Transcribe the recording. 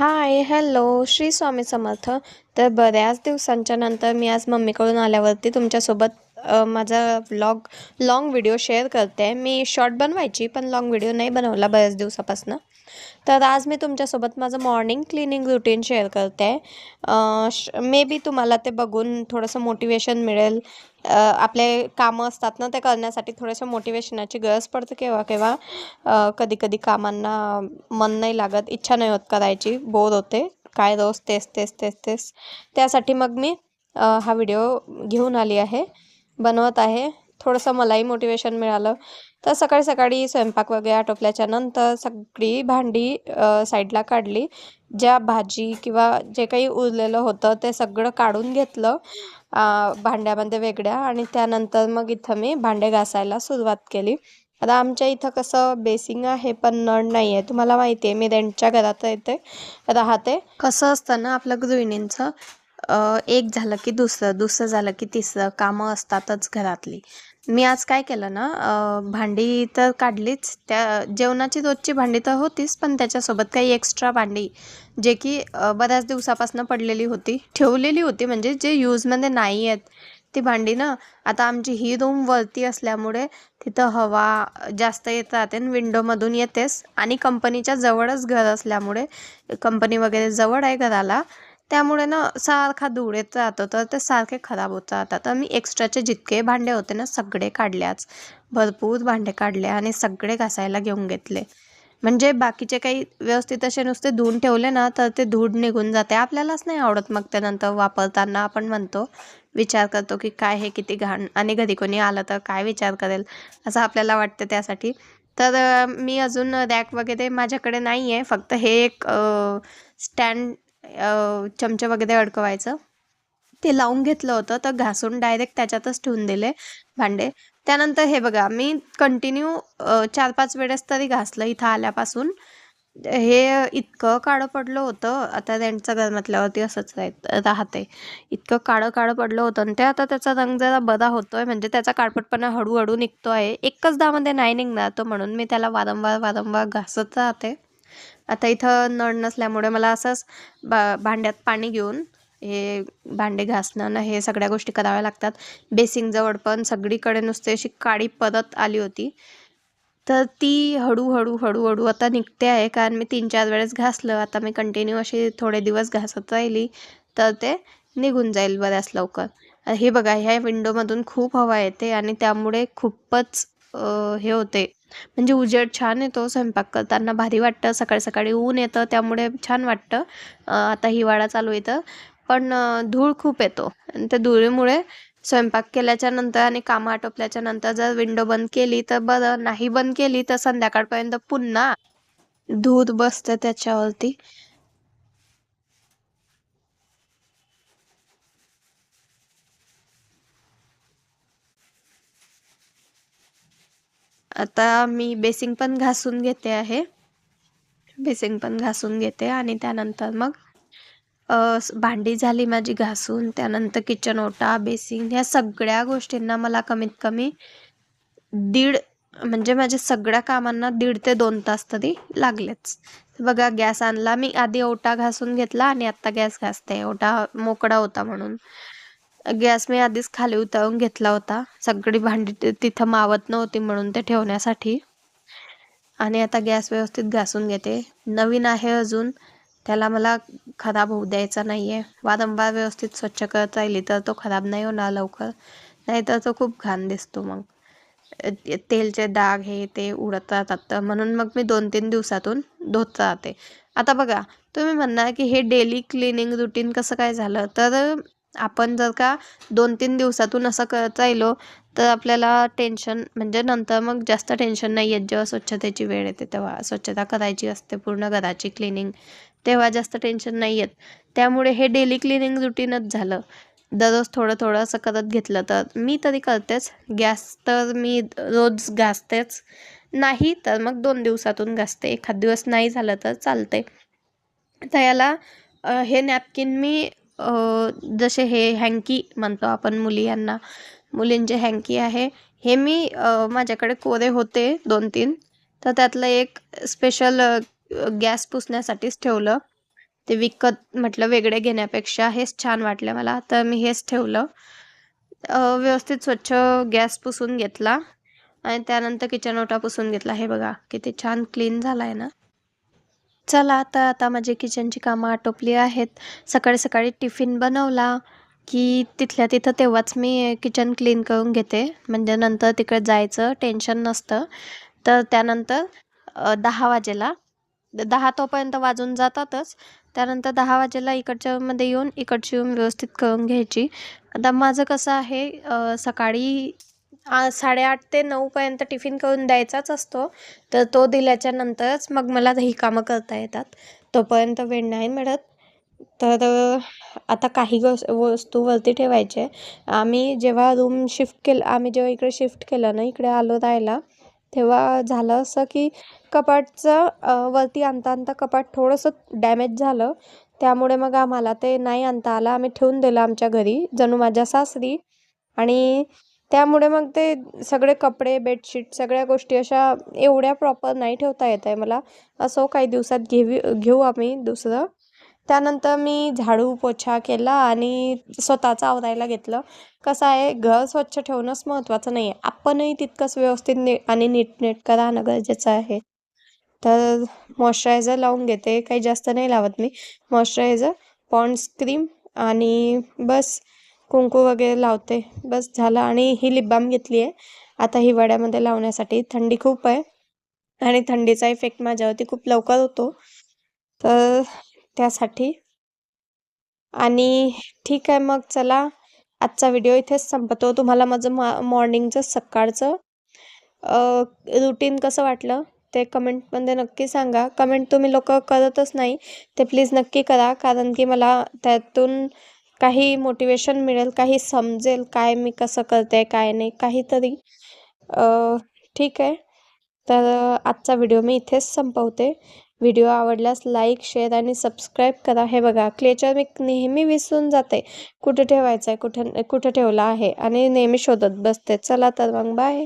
Hi hello Shri Swami Samarth. तर बऱ्याच दिवसांच्या नंतर मी आज मम्मीकडून आल्यावरती तुमच्यासोबत माझा व्लॉग लाँग व्हिडिओ शेअर करते. आहे मी शॉर्ट बनवायची पण लाँग व्हिडिओ नाही बनवला बऱ्याच दिवसापासून. तर आज मी तुमच्यासोबत माझं मॉर्निंग क्लिनिंग रुटीन शेअर करते. आहे मे बी तुम्हाला ते बघून थोडंसं मोटिवेशन मिळेल. आपले कामं असतात ना ते करण्यासाठी थोडंसं मोटिवेशनाची गरज पडते केव्हा केव्हा. कधी कधी कामांना मन नाही लागत इच्छा नाही होत करायची बोर होते. काय रोज तेच तेच तेच तेच. त्यासाठी मग मी हा व्हिडिओ घेऊन आली आहे. बनवत आहे. थोडंसं मलाही मोटिवेशन मिळालं. तर सकाळी सकाळी स्वयंपाक वगैरे आटोपल्याच्या नंतर सगळी भांडी साईडला काढली. ज्या भाजी किंवा जे काही उरलेलं होतं ते सगळं काढून घेतलं. भांड्यामध्ये वेगळ्या आणि त्यानंतर मग इथं मी भांडे घासायला सुरुवात केली. आता आमच्या इथं कसं बेसिंग आहे पण नळ नाही आहे तुम्हाला माहिती आहे मी रेंटच्या घरात येते राहते. कसं असतं ना आपलं गृहिणींचं एक झालं की दुसरं दुसरं झालं की तिसरं कामं असतातच घरातली. मी आज काय केलं ना भांडी तर काढलीच त्या जेवणाची रोजची भांडी तर होतीच पण त्याच्यासोबत काही एक्स्ट्रा भांडी जे की बऱ्याच दिवसापासून पडलेली होती ठेवलेली होती म्हणजे जे यूजमध्ये नाही आहेत ती भांडी ना आता आमची ही रूम वरती असल्यामुळे तिथं हवा जास्त येत राहते आणि विंडोमधून येतेच. आणि कंपनीच्या जवळच घर असल्यामुळे कंपनी वगैरे जवळ आहे घराला त्यामुळे ना सारखा धूळ येत राहतो तर ते सारखे खराब होत राहतात तर मी एक्स्ट्राचे जितके भांडे होते ना सगळे काढल्याच. भरपूर भांडे काढले आणि सगळे घासायला घेऊन घेतले. म्हणजे बाकीचे काही व्यवस्थित असे नुसते धुवून ठेवले ना तर ते धूळ निघून जाते. आपल्यालाच नाही आवडत मग त्यानंतर वापरताना. आपण म्हणतो विचार करतो की काय हे किती घाण आणि घरी कोणी आलं तर काय विचार करेल असं आपल्याला वाटतं त्यासाठी. तर मी अजून रॅक वगैरे माझ्याकडे नाही आहे फक्त हे एक स्टँड चमचे वगैरे अडकवायचं. ते लावून घेतलं होतं तर घासून डायरेक्ट त्याच्यातच ठेवून दिले भांडे. त्यानंतर हे बघा मी कंटिन्यू चार पाच वेळेस तरी घासलं इथं आल्यापासून. हे इतकं काळं पडलं होतं आता त्यांचं घर म्हटल्यावरती असंच राहत राहते इतकं काळं काळं पडलं होतं आणि ते आता त्याचा रंग जरा बरा होतोय म्हणजे त्याचा काळपटपणा हळूहळू निघतो आहे एकच दामध्ये नाही निघणार तो म्हणून मी त्याला वारंवार वारंवार घासत राहते. आता इथं नळ नसल्यामुळे मला असंच बा भांड्यात पाणी घेऊन हे भांडे घासणं हे सगळ्या गोष्टी कराव्या लागतात. बेसिंगजवळ पण सगळीकडे नुसते अशी काळी परत आली होती. तर ती हळूहळू हळूहळू आता निघते आहे. कारण मी तीन चार वेळेस घासलं. आता मी कंटिन्यू अशी थोडे दिवस घासत राहिली. तर ते निघून जाईल बऱ्याच लवकर. हे बघा ह्या विंडोमधून खूप हवा येते आणि त्यामुळे खूपच हे होते. म्हणजे उजेड छान येतो स्वयंपाक करताना भारी वाटतं सकाळी सकाळी ऊन येतं त्यामुळे छान वाटतं. आता हिवाळा चालू येतं पण धूळ खूप येतो. आणि त्या धुळीमुळे स्वयंपाक केल्याच्यानंतर आणि कामं आटोपल्याच्या नंतर जर विंडो बंद केली तर बरं नाही बंद केली तर संध्याकाळपर्यंत पुन्हा धूर बसते त्याच्यावरती. आता मी बेसिंग पण घासून घेते आहे. बेसिंग पण घासून घेते आणि त्यानंतर मग भांडी झाली माझी घासून त्यानंतर किचन ओटा बेसिंग ह्या सगळ्या गोष्टींना मला कमीत कमी दीड म्हणजे माझ्या सगळ्या कामांना दीड ते दोन तास तरी लागलेच. बघा गॅस आणला मी आधी ओटा घासून घेतला आणि आत्ता गॅस घासते. ओटा मोकळा होता म्हणून. गॅस मी आधीच खाली उतारून घेतला होता. सगळी भांडी तिथं मावत नव्हती म्हणून ते ठेवण्यासाठी. आणि आता गॅस व्यवस्थित घासून घेते. नवीन आहे अजून. त्याला मला खराब होऊ द्यायचा नाही आहे वारंवार व्यवस्थित स्वच्छ करत राहिली तर तो खराब नाही होणार लवकर. नाहीतर तो खूप घाण दिसतो मग. ते- तेलचे डाग हे ते उडत राहतात तर म्हणून मग मी दोन तीन दिवसातून धुत राहते. आता बघा तुम्ही म्हणणार की हे डेली क्लिनिंग रुटीन कसं काय झालं? तर आपण जर का दोन तीन दिवसातून असं करत राहिलो तर आपल्याला टेन्शन म्हणजे नंतर मग जास्त टेन्शन नाही येत. जेव्हा स्वच्छतेची वेळ येते तेव्हा स्वच्छता करायची असते पूर्ण घराची क्लिनिंग तेव्हा जास्त टेन्शन नाही येत. त्यामुळे हे डेली क्लिनिंग रुटीनच झालं. दररोज थोडं थोडं असं करत घेतलं तर मी तरी करतेच. गॅस तर मी रोज घासतेच. नाही तर मग दोन दिवसातून घासते. एखाद दिवस नाही झालं तर चालते तर याला हे नॅपकिन मी जसे हे हँकी म्हणतो आपण मुली यांना मुलींचे हँकी आहे. हे मी माझ्याकडे कोरे होते दोन तीन तर त्यातलं एक स्पेशल गॅस पुसण्यासाठीच ठेवलं. ते विकत म्हटलं वेगळे घेण्यापेक्षा हेच छान वाटलं मला. तर मी हेच ठेवलं. व्यवस्थित स्वच्छ गॅस पुसून घेतला. आणि त्यानंतर किचन ओटा पुसून घेतला. हे बघा किती छान क्लीन झाला आहे ना. चला तर आता माझी किचनची कामं आटोपली आहेत. सकाळी सकाळी टिफिन बनवला की तिथल्या तिथं तेव्हाच मी किचन क्लीन करून घेते. म्हणजे नंतर तिकडे जायचं टेन्शन नसतं. तर त्यानंतर दहा वाजेला दहा तोपर्यंत वाजून जातातच. त्यानंतर दहा वाजेला इकडच्यामध्ये येऊन इकडची येऊन व्यवस्थित करून घ्यायची. आता माझं कसं आहे सकाळी साडेआठ ते नऊपर्यंत टिफिन करून द्यायचाच असतो. तर तो दिल्याच्या नंतरच मग मला ही कामं करता येतात. तोपर्यंत वेळ नाही मिळत. तर आता काही गोस वस्तू वरती ठेवायचे. आम्ही जेव्हा रूम शिफ्ट केलं आम्ही जेव्हा इकडे शिफ्ट केलं ना इकडे आलो राहायला तेव्हा झालं असं की कपाटचं वरती आणता आणता कपाट थोडंसं डॅमेज झालं. त्यामुळे मग आम्हाला ते नाही आणता आलं. आम्ही ठेवून दिलं आमच्या घरी जणू माझ्या सासरी. आणि त्यामुळे मग ते सगळे कपडे बेडशीट सगळ्या गोष्टी अशा एवढ्या प्रॉपर नाही ठेवता येत आहे मला. असं काही दिवसात घेवी घेऊ आम्ही दुसरं. त्यानंतर मी झाडू पोछा केला आणि स्वतःचं आवरायला घेतलं. कसं आहे घर स्वच्छ ठेवणंच महत्त्वाचं नाही आहे आपणही तितकंच व्यवस्थित नी आणि नीटनेटकं राहणं गरजेचं आहे. तर मॉइश्चरायझर लावून घेते. काही जास्त नाही लावत मी. मॉइश्चरायझर पॉन्ड्स क्रीम आणि बस. कुंकू वगैरे लावते. बस झालं आणि ही लिपबाम घेतली आहे. आता हिवाळ्यामध्ये लावण्यासाठी थंडी खूप आहे. आणि थंडीचा इफेक्ट माझ्यावरती खूप लवकर होतो. तर त्यासाठी. आणि ठीक आहे मग चला. आजचा व्हिडिओ इथेच संपतो. तुम्हाला माझं मा मॉर्निंगचं सकाळचं रुटीन कसं वाटलं ते कमेंटमध्ये नक्की सांगा. कमेंट तुम्ही लोक करतच नाही. ते प्लीज नक्की करा. कारण की मला त्यातून काही मोटिवेशन मिळेल काही समजेल काय मी कसं करते काय नाही काहीतरी. ठीक आहे. तर आजचा व्हिडिओ मी इथेच संपवते. व्हिडिओ आवडल्यास लाईक शेअर आणि सबस्क्राईब करा. हे बघा क्लेचर मी नेहमी विसरून जाते. कुठे ठेवायचं आहे कुठे कुठे ठेवला आहे? आणि नेहमी शोधत बसते. चला तर मग बाय